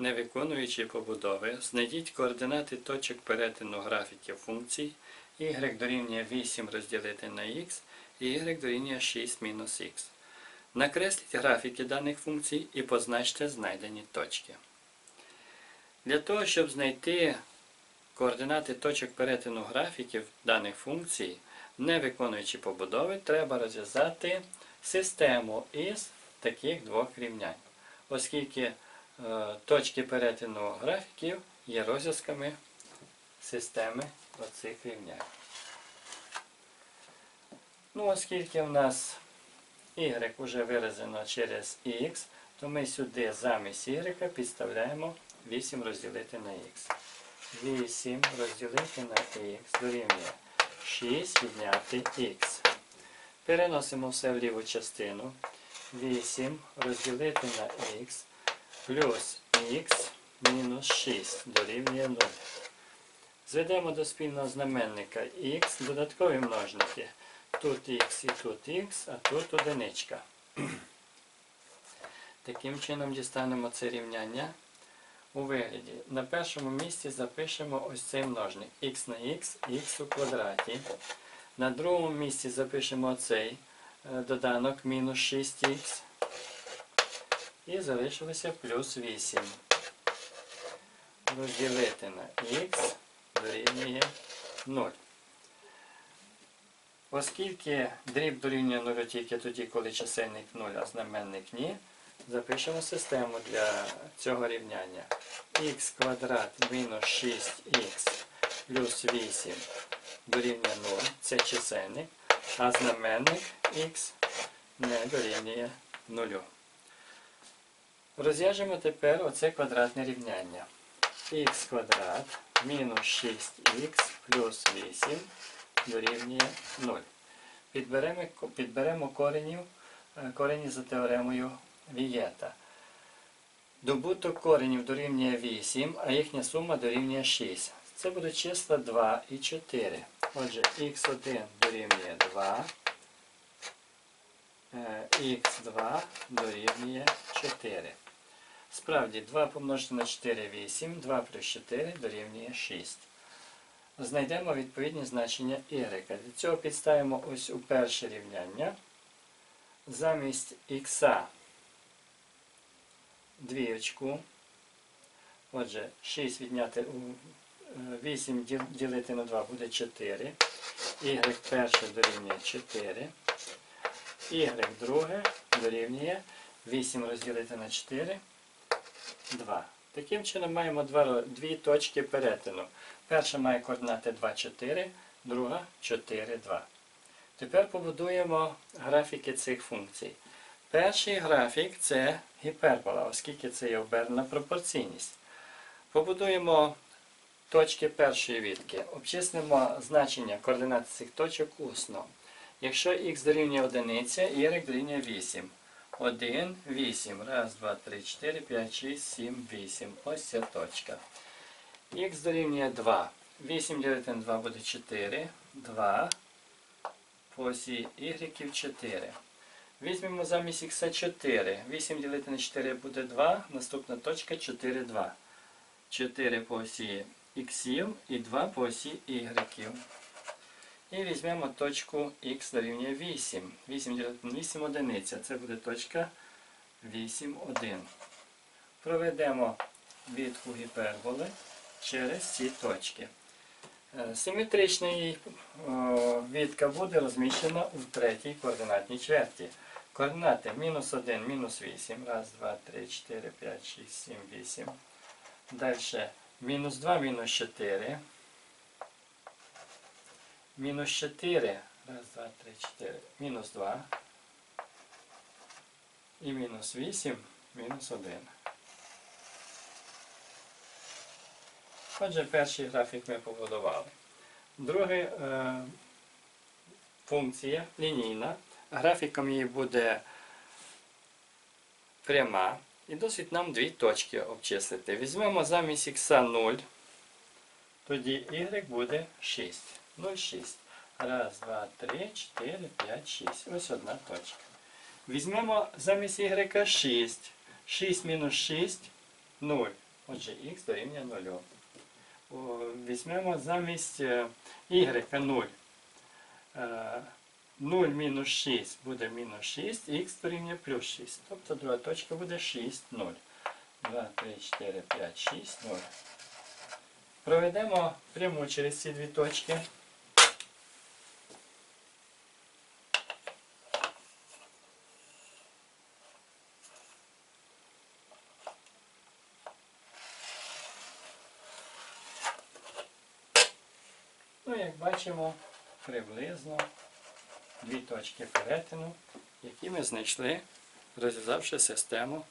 Не виконуючи побудови, знайдіть координати точок перетину графіків функцій y дорівнює 8 розділити на x і y дорівнює 6 мінус х. Накресліть графіки даних функцій і позначте знайдені точки. Для того, щоб знайти координати точок перетину графіків даних функцій, не виконуючи побудови, треба розв'язати систему із таких двох рівнянь, оскільки точки перетину графіків є розв'язками системи оцих рівнянь. Ну, оскільки в нас y вже виражено через x, то ми сюди замість y підставляємо 8 розділити на x. 8 розділити на х дорівнює 6 відняти х. Переносимо все в ліву частину. 8 розділити на х плюс х мінус 6 дорівнює 0. Зведемо до спільного знаменника х додаткові множники. Тут х і тут х, а тут одиничка. Таким чином дістанемо це рівняння у вигляді. На першому місці запишемо ось цей множник х на х, х у квадраті. На другому місці запишемо цей е, доданок мінус 6х. І залишилося плюс 8. Розділити на х дорівнює 0. Оскільки дріб дорівнює 0 тільки тоді, коли чисельник 0, а знаменник ні, запишемо систему для цього рівняння. х квадрат мінус 6х плюс 8 дорівнює 0, це чисельник, а знаменник х не дорівнює 0. Розв'яжемо тепер оце квадратне рівняння. х квадрат мінус 6х плюс 8 дорівнює 0. Підберемо, підберемо коренів, е, корені за теоремою Вієта. Добуток коренів дорівнює 8, а їхня сума дорівнює 6. Це будуть числа 2 і 4. Отже, х1 дорівнює 2, е, х2 дорівнює 4. Справді, 2 помножити на 4 8, 2 плюс 4 дорівнює 6. Знайдемо відповідні значення y. Для цього підставимо ось у перше рівняння. Замість х двієчку. Отже, 6 відняти у 8 ділити на 2 буде 4. Y перше дорівнює 4. Y друге дорівнює 8 розділити на 4. 2. Таким чином маємо дві точки перетину. Перша має координати 2, 4, друга 4, 2. Тепер побудуємо графіки цих функцій. Перший графік це гіпербола, оскільки це є обернена пропорційність. Побудуємо точки першої відки. Обчислимо значення координат цих точок усно. Якщо х дорівнює 1, y дорівнює 8. 1, 8. Раз, два, три, 4, 5, 6, 7, 8. Ось ця точка. Х дорівнює 2. 8 ділити на 2 буде 4. 2 по осі y 4. Візьмемо замість х 4. 8 ділити на 4 буде 2. Наступна точка 4, 2. 4 по осі х і 2 по осі y. І візьмемо точку х дорівнює 8. 8 ділити на 8 одиниця. Це буде точка 8, 1. Проведемо відку гіперболи через ці точки. Е, Симетрична о, відка буде розміщена у третій координатній чверті. Координати мінус 1, мінус 8. Раз, два, три, 4, 5, 6, 7, 8. Далі мінус 2, мінус 4. Мінус 4. Раз, два, три, 4. Мінус 2. І мінус 8, мінус 1. Отже, перший графік ми побудували. Друга е, функція лінійна. Графіком її буде пряма. І досить нам дві точки обчислити. Візьмемо замість х 0, тоді y буде 6. 0, 6. Раз, два, три, 4, 5, 6. Ось одна точка. Візьмемо замість y 6. 6 мінус 6 0. Отже, х дорівнює 0. О, Візьмемо замість е, y 0. Е, 0 мінус 6 буде мінус 6, х дорівнює плюс 6. Тобто друга точка буде 6, 0. 2, 3, 4, 5, 6, 0. Проведемо пряму через ці дві точки. Ну, як бачимо, приблизно дві точки перетину, які ми знайшли, розв'язавши систему